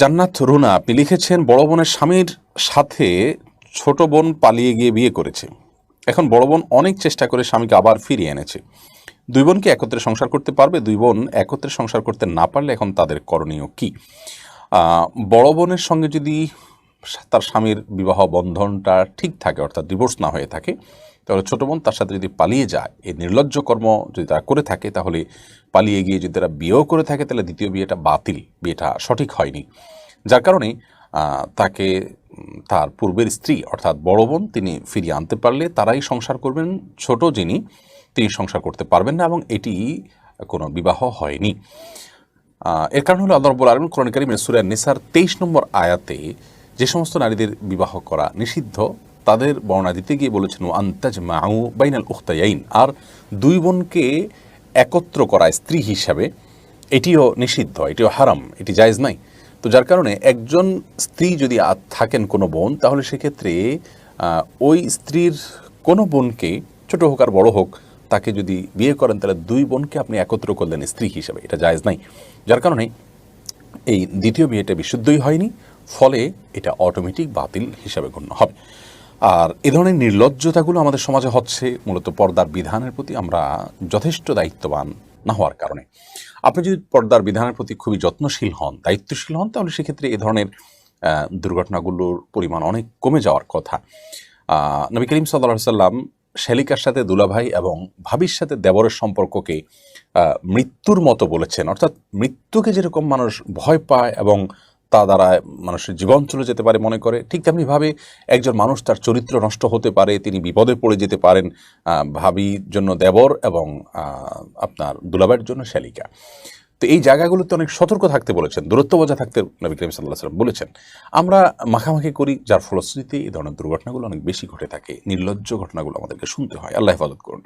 জান্নাত রুনা, আপনি লিখেছেন, বড় বোনের স্বামীর সাথে ছোট বোন পালিয়ে গিয়ে বিয়ে করেছে। এখন বড় বোন অনেক চেষ্টা করে স্বামীকে আবার ফিরিয়ে এনেছে। দুই বোনকে একত্রে সংসার করতে পারবে? দুই বোন একত্রে সংসার করতে না পারলে এখন তাদের করণীয় কি? বড় বোনের সঙ্গে যদি তার স্বামীর বিবাহ বন্ধনটা ঠিক থাকে, অর্থাৎ ডিভোর্স না হয়ে থাকে, তাহলে ছোট বোন তার সাথে যদি পালিয়ে যায়, এই নির্লজ্জ কর্ম যদি তারা করে থাকে, তাহলে পালিয়ে গিয়ে যদি তারা বিয়েও করে থাকে, তাহলে দ্বিতীয় বিয়েটা বাতিল, বিয়েটা সঠিক হয়নি। যার কারণে তাকে তার পূর্বের স্ত্রী, অর্থাৎ বড় বোন, তিনি ফিরিয়ে আনতে পারলে তারাই সংসার করবেন, ছোট যিনি, তিনি সংসার করতে পারবেন না এবং এটি কোনো বিবাহ হয়নি। এর কারণ হলো আল্লাহ রব্বুল আলমিন কোরআন কারিমের সুরা নিসার তেইশ নম্বর আয়াতে যে সমস্ত নারীদের বিবাহ করা নিষিদ্ধ, তাদের বর্ণনা দিতে গিয়ে বলেছেন ও আন্তাজ মাউ বাইনাল উখতায়াইন। আর দুই বোনকে একত্র করা স্ত্রী হিসাবে এটিও নিষিদ্ধ, এটিও হারাম, এটি জায়েজ নাই। তো যার কারণে একজন স্ত্রী যদি থাকেন কোনো বোন, তাহলে সেক্ষেত্রে ওই স্ত্রীর কোনো বোনকে, ছোট হোক আর বড় হোক, তাকে যদি বিয়ে করেন, তাহলে দুই বোনকে আপনি একত্র করলেন স্ত্রী হিসাবে, এটা জায়েজ নাই। যার কারণে এই দ্বিতীয় বিয়েটা বিশুদ্ধই হয়নি। ফলে এটা অটোমেটিক বাতিল হিসাবে গণ্য হবে। আর এ ধরনের নির্লজ্জতাগুলো আমাদের সমাজে হচ্ছে, মূলত পর্দার বিধানের প্রতি আমরা যথেষ্ট দায়িত্ববান না হওয়ার কারণে। আপনি যদি পর্দার বিধানের প্রতি খুবই যত্নশীল হন, দায়িত্বশীল হন, তাহলে সেক্ষেত্রে এ ধরনের দুর্ঘটনাগুলোর পরিমাণ অনেক কমে যাওয়ার কথা। নবী করিম সাল্লাহ সাল্লাম শ্যালিকার সাথে দুলাভাই এবং ভাবির সাথে দেবরের সম্পর্ককে মৃত্যুর মতো বলেছেন। অর্থাৎ মৃত্যুকে যেরকম মানুষ ভয় পায় এবং তা দ্বারা মানুষের জীবন চলে যেতে পারে মনে করে। ঠিক তেমনিভাবে একজন মানুষ তার চরিত্র নষ্ট হতে পারে, তিনি বিপদে পড়ে যেতে পারেন ভাবির জন্য দেবর এবং আপনার দুলাভাইয়ের জন্য শ্যালিকা। তো এই জায়গাগুলোতে অনেক সতর্ক থাকতে বলেছেন, দূরত্ব বজায় থাকতে নবী করিম সাল্লাহ সাল্লাম বলেছেন। আমরা মাখামাখি করি, যার ফলশ্রুতিতে এই ধরনের দুর্ঘটনাগুলো অনেক বেশি ঘটে থাকে, নির্লজ্জ ঘটনাগুলো আমাদেরকে শুনতে হয়। আল্লাহ হেফাজত করুন।